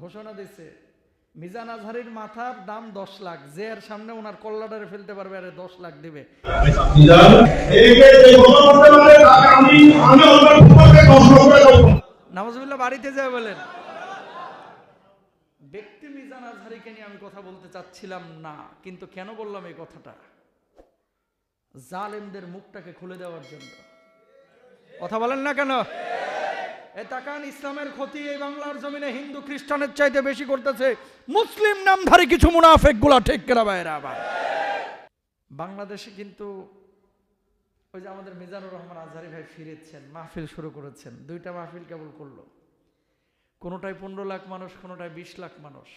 ঘোষণা দিছে, মিজান আজহারির মাথার দাম দশ লাখ, যে এর সামনে ওনার কল্লাডারে ফেলতে পারবে, আরে দশ লাখ দিবে। বাড়িতে যায় বলেন। ব্যক্তি মিজান আজহারিকে নিয়ে আমি কথা বলতে চাচ্ছিলাম না, কিন্তু কেন বললাম এই কথাটা? জালেমদের মুখটাকে খুলে দেওয়ার জন্য। কথা বলেন না কেন? এ ইসলামের ক্ষতি এই বাংলার জমিনে হিন্দু খ্রিস্টানের চাইতে বেশি করতেছে। মুসলিম নামধারী কিছু মুনাফেকগুলা ঠিক কেনা বাইরে আবার? বাংলাদেশে কিন্তু ওই যে আমাদের মিজানুর রহমান আজহারি ভাই ফিরেছেন, মাহফিল শুরু করেছেন। দুইটা মাহফিল কেবল করল। কোনোটায় পনেরো লাখ মানুষ, কোনোটায় বিশ লাখ মানুষ।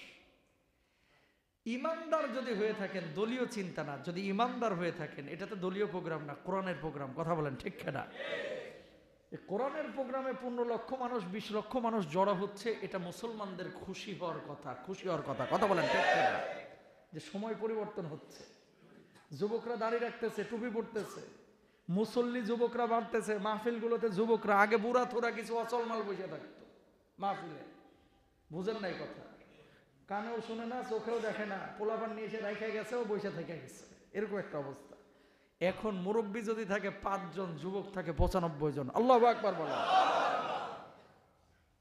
ইমানদার যদি হয়ে থাকেন, দলীয় চিন্তা না। যদি ইমানদার হয়ে থাকেন, এটা তো দলীয় প্রোগ্রাম না, কোরআনের প্রোগ্রাম, কথা বলেন ঠিক না কোরআনের প্রোগ্রামে পনেরো লক্ষ মানুষ, বিশ লক্ষ মানুষ জড়ো হচ্ছে, এটা মুসলমানদের খুশি হওয়ার কথা, খুশি হওয়ার কথা। কথা বলেন যে সময় পরিবর্তন হচ্ছে। যুবকরা দাঁড়িয়ে রাখতেছে, টুপি পড়তেছে মুসল্লি যুবকরা বাড়তেছে, মাহফিলগুলোতে যুবকরা, আগে বুড়া থোড়া কিছু অচল মাল বসে থাকতো, মাহফিলে। বুঝেন নাই কথা? কানেও শুনে না, চোখেও দেখে না। পোলাপান নিয়ে এসে রেখে গেছে, ও বসে থেকে গেছে। এরকম একটা অবস্থা। এখন মুরব্বী যদি থাকে, পাঁচজন যুবক থাকে, পঁচানব্বই জন। আল্লাহ একবার বলো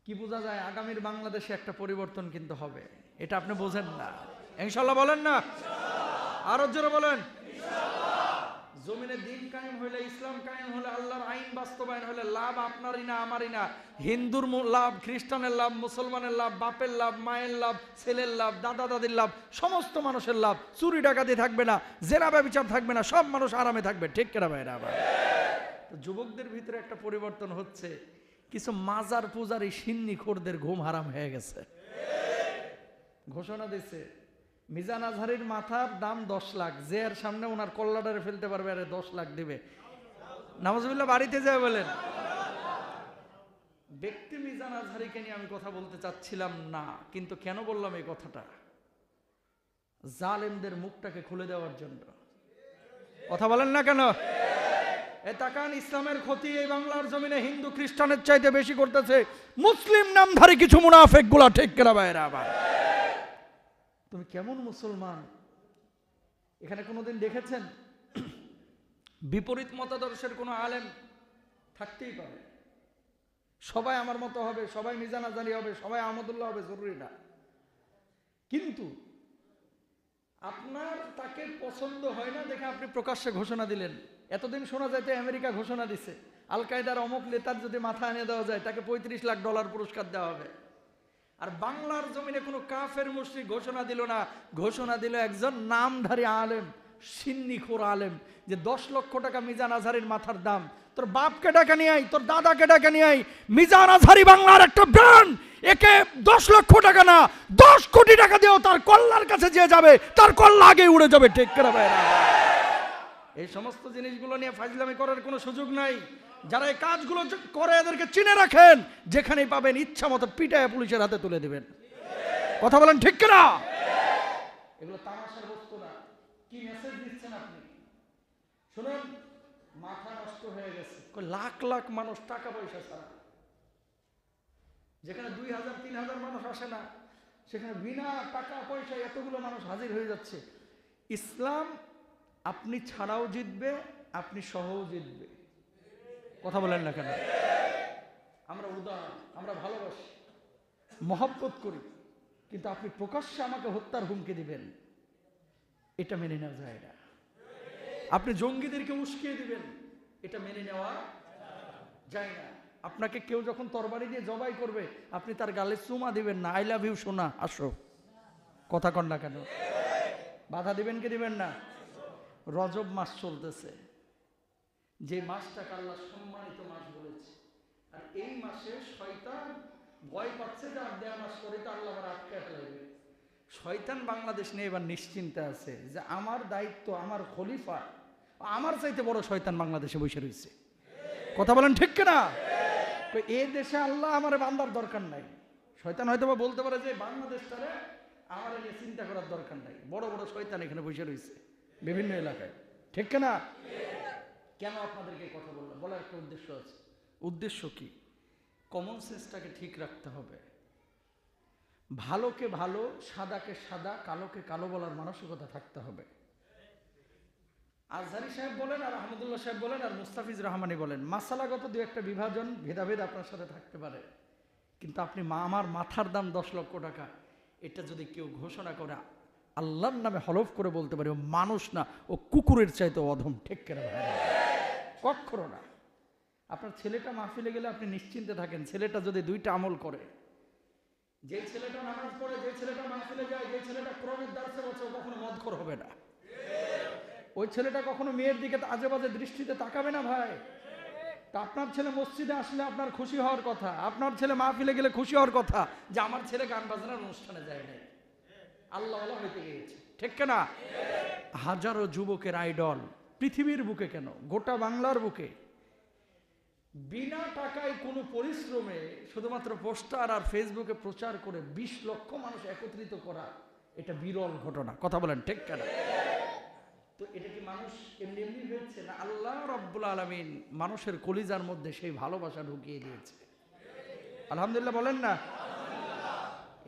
কি বোঝা যায়? আগামীর বাংলাদেশে একটা পরিবর্তন কিন্তু হবে। এটা আপনি বোঝেন না। ইনশাল্লাহ বলেন না? আরও জোরে বলেন। জমিনে দিন কায়েম হইলে, ইসলাম কায়েম হলে আল্লাহর আইন বাস্তবায়ন হলে লাভ আপনারই না, আমারই না। হিন্দুর লাভ, খ্রিস্টানের লাভ, মুসলমানের লাভ, বাপের লাভ, মায়ের লাভ, ছেলের লাভ, দাদা দাদির লাভ, সমস্ত মানুষের লাভ। চুরি ডাকাতি থাকবে না, জেনা ব্যবচার থাকবে না, সব মানুষ আরামে থাকবে। ঠিক কেনা ভাইরা? আবার যুবকদের ভিতরে একটা পরিবর্তন হচ্ছে, কিছু মাজার পূজারি সিন্নি খোরদের ঘুম হারাম হয়ে গেছে। ঘোষণা দিছে মিজান আজহারির মাথার দাম দশ লাখ। যে এর সামনে ওনার কল্লাডারে ফেলতে পারবে, আরে দশ লাখ দিবে। নামাজুল্লাহ বাড়িতে যায় বলেন। ব্যক্তি মিজান আজহারিকে নিয়ে আমি কথা বলতে চাচ্ছিলাম না, কিন্তু কেন বললাম এই কথাটা? জালেমদের মুখটাকে খুলে দেওয়ার জন্য। কথা বলেন না কেন? এ তাকান, ইসলামের ক্ষতি এই বাংলার জমিনে হিন্দু খ্রিস্টানের চাইতে বেশি করতেছে। মুসলিম নামধারী কিছু মুনাফেকগুলা ঠিক কেনা বাইরে আবার তুমি কেমন মুসলমান? এখানে কোনোদিন দেখেছেন? বিপরীত মতাদর্শের কোনো আলেম থাকতেই পারে। সবাই আমার মতো হবে, সবাই মিজান আজারি হবে, সবাই আহমদুল্লাহ হবে, জরুরি না। কিন্তু আপনার তাকে পছন্দ হয় না দেখে আপনি প্রকাশ্যে ঘোষণা দিলেন। এতদিন শোনা যাইতে আমেরিকা ঘোষণা দিছে আল কায়দার অমুক নেতার যদি মাথা এনে দেওয়া যায়, তাকে পঁয়ত্রিশ লাখ ডলার পুরস্কার দেওয়া হবে। আর বাংলার জমিনে কোনো কাফের মুসলিম ঘোষণা দিল না। ঘোষণা দিল একজন নামধারী আলেম, সিন্নিখোর আলেম, যে দশ লক্ষ টাকা মিজান আজহারির মাথার দাম। তোর বাপকে ডাকে নিয়ে আই তোর দাদাকে ডাকে নিয়ে আই মিজান আজহারি বাংলার একটা ব্র্যান্ড। একে দশ লক্ষ টাকা না, দশ কোটি টাকা দিয়েও তার কল্লার কাছে যে যাবে, তার কল্লা আগে উড়ে যাবে। ঠিক করে এই সমস্ত জিনিসগুলো নিয়ে ফাজলামি করার কোনো সুযোগ নাই। যারা এই কাজগুলো করে এদেরকে চিনে রাখেন, যেখানেই পাবেন ইচ্ছা মতো পিটায় পুলিশের হাতে তুলে দেবেন। কথা বলেন ঠিক কিনা? এগুলো তামাশার বস্তু না। কি মেসেজ দিচ্ছেন আপনি? শুনুন, মাথা নষ্ট হয়ে গেছে। লাখ লাখ মানুষ টাকা পয়সা ছাড়া। যেখানে দুই হাজার, তিন হাজার মানুষ আসে না, সেখানে বিনা টাকা পয়সা এতগুলো মানুষ হাজির হয়ে যাচ্ছে। ইসলাম আপনি ছাড়াও জিতবে, আপনি সহও জিতবে। কথা বলেন না কেন? আমরা উদার, আমরা ভালোবাসি, মহব্বত করি, কিন্তু আপনি প্রকাশ্যে আমাকে হত্যার হুমকি দিবেন, এটা মেনে নেওয়া যায় না। আপনি জঙ্গিদেরকে উস্কিয়ে দিবেন, এটা মেনে নেওয়া যায় না। আপনাকে কেউ যখন তরবারি দিয়ে জবাই করবে, আপনি তার গালে চুমা দিবেন না আই লাভ ইউ সোনা, আসো। কথা কন না কেন? বাধা দিবেন কি দিবেন না? রজব মাস চলতেছে। যে মাসটাকে আল্লাহ সম্মানিত মাস বলেছে। আর এই মাসে শয়তান ভয় পাচ্ছে যে আর দেয়া মাস করে তো আল্লাহ আবার আটকে ফেলাইবে শয়তান বাংলাদেশ নিয়ে এবার নিশ্চিন্তে আছে যে আমার দায়িত্ব, আমার খলিফা, আমার চাইতে বড় শয়তান বাংলাদেশে বসে রয়েছে। কথা বলেন ঠিক কিনা? তো এই দেশে আল্লাহ আমার বান্দার দরকার নাই। শয়তান হয়তো বা বলতে পারে যে বাংলাদেশ বাংলাদেশটারে আমার নিয়ে চিন্তা করার দরকার নাই। বড় বড় শয়তান এখানে বসে রয়েছে বিভিন্ন এলাকায়। ঠিক কিনা? কেন আপনাদেরকে কথা বললাম? বলার একটা উদ্দেশ্য আছে। উদ্দেশ্য কি? কমন সেন্সটাকে ঠিক রাখতে হবে। ভালোকে ভালো, সাদাকে সাদা, কালোকে কালো বলার মানসিকতা থাকতে হবে। আজহারি সাহেব বলেন, আর আহমদুল্লাহ সাহেব বলেন, আর মুস্তাফিজ রহমানি বলেন, মাসালাগত দু একটা বিভাজন, ভেদাভেদ আপনার সাথে থাকতে পারে। কিন্তু আপনি মা, আমার মাথার দাম দশ লক্ষ টাকা। এটা যদি কেউ ঘোষণা করে, আল্লাহর নামে হলফ করে বলতে পারে, ও মানুষ না, ও কুকুরের চাইতে অধম। ঠিক কেন কক্ষরো না। আপনার ছেলেটা মাহফিলে গেলে আপনি নিশ্চিন্তে থাকেন, ছেলেটা যদি দুইটা আমল করে। যে ছেলেটা নামাজ পড়ে, যে ছেলেটা মাহফিলে যায়, যে ছেলেটা কোরআনের দার্সে বসে কখনো মদখর হবে না। ওই ছেলেটা কখনো মেয়ের দিকে আজে বাজে দৃষ্টিতে তাকাবে না ভাই? তা আপনার ছেলে মসজিদে আসলে আপনার খুশি হওয়ার কথা, আপনার ছেলে মাহফিলে গেলে খুশি হওয়ার কথা, যে আমার ছেলে গান বাজনার অনুষ্ঠানে যায় নাই। আল্লাহ আল্লাহ হইতে গিয়েছে। ঠিক না হাজারো যুবকের আইডল পৃথিবীর বুকে কেন? গোটা বাংলার বুকে? বিনা টাকায় কোনো পরিশ্রমে শুধুমাত্র পোস্টার আর ফেসবুকে প্রচার করে বিশ লক্ষ মানুষ একত্রিত করা এটা বিরল ঘটনা। কথা বলেন, ঠিক কেন? তো এটা কি মানুষ এমনি এমনি হয়েছে না আল্লাহ রব্বুল আলমিন মানুষের কলিজার মধ্যে সেই ভালোবাসা ঢুকিয়ে দিয়েছে? আলহামদুলিল্লাহ বলেন না।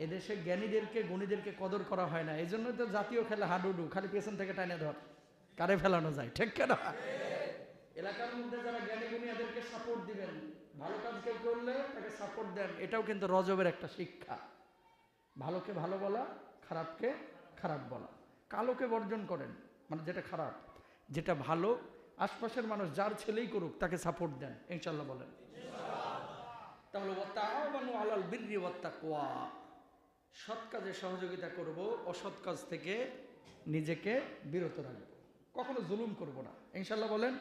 এদেশে জ্ঞানীদেরকে, গুণীদেরকে কদর করা হয় না। এই জন্য তো জাতীয় খেলা হাডুডু, খালি পেছন থেকে টানে ধর। কারে ফেলানো যায়, ঠিক কেনা? এলাকার মধ্যে যারা জ্ঞানী এদেরকে সাপোর্ট দিবেন, ভালো কাজ কেউ করলে তাকে সাপোর্ট দেন, এটাও কিন্তু রজবের একটা শিক্ষা। ভালোকে ভালো বলা, খারাপকে খারাপ বলা। কালোকে বর্জন করেন মানে যেটা খারাপ, যেটা ভালো, আশপাশের মানুষ যার ছেলেই করুক, তাকে সাপোর্ট দেন ইনশাল্লাহ বলেন। তাহলে ওয়াত্তাআওয়ানু আলাল বিররি ওয়াত্তাকওয়া সৎ কাজে সহযোগিতা করব, অসৎ কাজ থেকে নিজেকে বিরত রাখব। কখনো জুলুম করব না। ইনশাল্লাহ বলেন?